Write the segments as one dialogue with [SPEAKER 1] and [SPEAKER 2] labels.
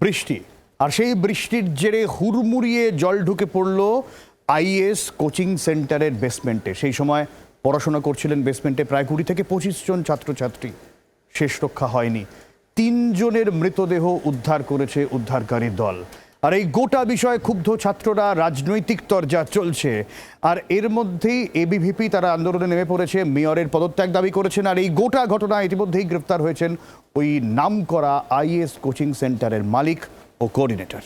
[SPEAKER 1] বৃষ্টি। আর সেই বৃষ্টির জেরে হুড়মুড়িয়ে জল ঢুকে পড়ল আইএস কোচিং সেন্টারের বেসমেন্টে। সেই সময় পড়াশোনা করছিলেন বেসমেন্টে প্রায় কুড়ি থেকে পঁচিশ জন ছাত্রছাত্রী। শেষ রক্ষা হয়নি। তিনজনের মৃতদেহ উদ্ধার করেছে উদ্ধারকারী দল। আর এই গোটা বিষয়ে ক্ষুব্ধ ছাত্ররা রাজনৈতিক তরজা চলছে। আর এর মধ্যেই এবিভিপি তারা আন্দোলনে নেমে পড়েছে, মেয়রের পদত্যাগ দাবি করেছেন, আর এই গোটা ঘটনা ইতিমধ্যেই গ্রেফতার হয়েছেন ওই নাম করা আইএস কোচিং সেন্টারের মালিক ও কোঅর্ডিনেটর।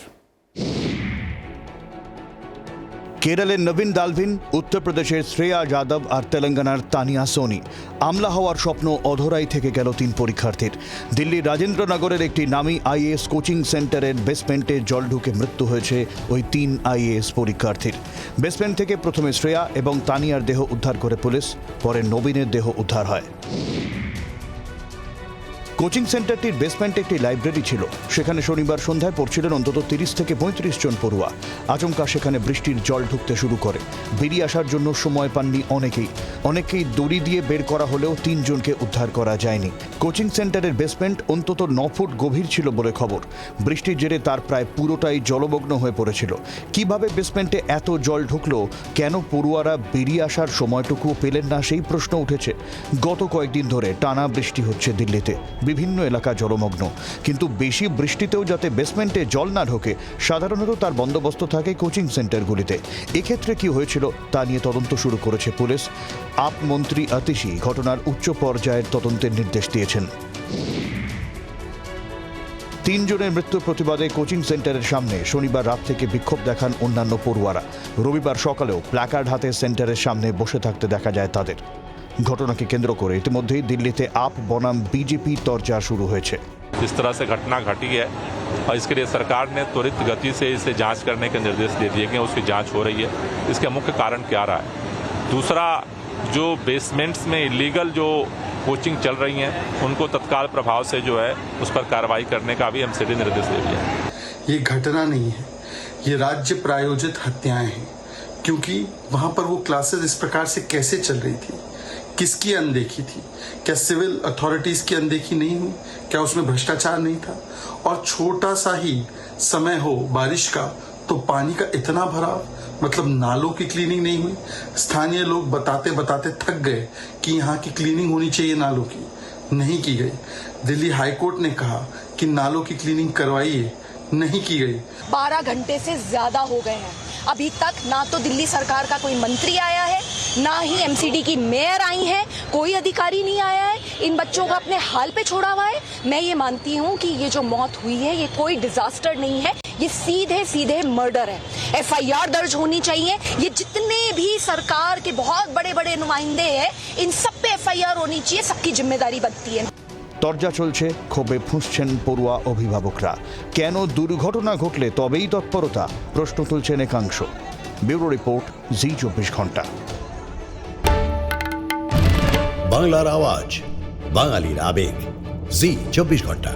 [SPEAKER 1] কেরলের নবীন দালভিন উত্তরপ্রদেশের শ্রেয়া যাদব আর তেলেঙ্গানার তানিয়া সোনি। আমলা হওয়ার স্বপ্ন অধরাই থেকে গেল তিন পরীক্ষার্থীর। দিল্লির রাজেন্দ্রনগরের একটি নামী আইএএস কোচিং সেন্টারের বেসমেন্টে জল ঢুকে মৃত্যু হয়েছে ওই তিন আইএএস পরীক্ষার্থীর। বেসমেন্ট থেকে প্রথমে শ্রেয়া এবং তানিয়ার দেহ উদ্ধার করে পুলিশ, পরে নবীনের দেহ উদ্ধার হয়। কোচিং সেন্টারটির বেসমেন্টে একটি লাইব্রেরি ছিল। সেখানে শনিবার সন্ধ্যায় পড়ছিলেন অন্তত তিরিশ থেকে পঁয়ত্রিশ জন পড়ুয়া। আচমকা সেখানে বৃষ্টির জল ঢুকতে শুরু করে। বেরিয়ে আসার জন্য সময় পাননি অনেকেই। অনেকেই দড়ি দিয়ে বের করা হলেও তিনজনকে উদ্ধার করা যায়নি। কোচিং সেন্টারের বেসমেন্ট অন্তত ন ফুট গভীর ছিল বলে খবর। বৃষ্টির জেরে তার প্রায় পুরোটাই জলমগ্ন হয়ে পড়েছিল। কীভাবে বেসমেন্টে এত জল ঢুকলো, কেন পড়ুয়ারা বেরিয়ে আসার সময়টুকু পেলেন না সেই প্রশ্ন উঠেছে। গত কয়েকদিন ধরে টানা বৃষ্টি হচ্ছে দিল্লিতে। বিভিন্ন এলাকা জলমগ্ন। কিন্তু বেশি বৃষ্টিতেও যাতে বেসমেন্টে জল না ঢোকে, সাধারণত তার বন্দোবস্ত থাকে কোচিং সেন্টারগুলিতে। এক্ষেত্রে কি হয়েছিল তা নিয়ে তদন্ত শুরু করেছে পুলিশ। আপ মন্ত্রী আতিশি ঘটনার উচ্চ পর্যায়ের তদন্তের নির্দেশ দিয়েছেন তিনজনের মৃত্যুর প্রতিবাদে কোচিং সেন্টারের সামনে শনিবার রাত থেকে বিক্ষোভ দেখান অন্যান্য পড়ুয়ারা রবিবার সকালেও প্ল্যাকার্ড হাতে সেন্টারের সামনে বসে থাকতে দেখা যায় তাদের ঘটনাকে কেন্দ্র করে ইতিমধ্যেই দিল্লিতে আপ বনাম বিজেপি তরজা শুরু হয়েছে
[SPEAKER 2] इस तरह से घटना घटी है और इसके लिए सरकार ने त्वरित गति से इसे जांच करने के निर्देश दे दिए गए हैं उसकी जांच हो रही है इसका मुख्य कारण क्या रहा है दूसरा जो बेसमेंट्स में इलीगल जो कोचिंग चल रही हैं, उनको तत्काल प्रभाव से जो है, उस पर कार्रवाई करने का भी एमसीडी निर्देश दे दिया
[SPEAKER 3] ये घटना नहीं है। ये राज्य प्रायोजित हत्याएँ हैं, क्योंकि वहाँ पर वो क्लासेस इस प्रकार से कैसे चल रही थी? किसकी अनदेखी थी? क्या सिविल अथॉरिटीज की अनदेखी नहीं हुई? क्या उसमें भ्रष्टाचार नहीं था? और छोटा सा ही समय हो बारिश का तो पानी का इतना भराव मतलब नालों की क्लीनिंग नहीं हुई। स्थानीय लोग बताते बताते थक गए कि यहाँ की क्लीनिंग होनी चाहिए नालों की। नहीं की गई। दिल्ली हाईकोर्ट ने कहा कि नालों की क्लीनिंग करवाइए। नहीं की गई।
[SPEAKER 4] बारह घंटे से ज़्यादा हो गए हैं। अभी तक ना तो दिल्ली सरकार का कोई मंत्री आया है, ना ही एमसीडी की मेयर आई है। कोई अधिकारी नहीं आया है। इन बच्चों को अपने हाल पे छोड़ा हुआ है। मैं ये मानती हूँ कि ये जो मौत हुई है, ये कोई डिजास्टर नहीं है। ये सीधे सीधे मर्डर है एफआईआर दर्ज होनी चाहिए ये जितने भी सरकार के बहुत बड़े बड़े नुमाइंदे हैं इन सब पे एफआईआर होनी चाहिए सबकी जिम्मेदारी बनती है
[SPEAKER 1] তরজা চলছে ক্ষোভে ফুঁসছেন পড়ুয়া অভিভাবকরা কেন দুর্ঘটনা ঘটলে তবেই তৎপরতা প্রশ্ন তুলছেন একাংশ ব্যুরো রিপোর্ট জি চব্বিশ ঘন্টা
[SPEAKER 5] বাংলার আওয়াজ বাঙালির আবেগ জি চব্বিশ ঘন্টা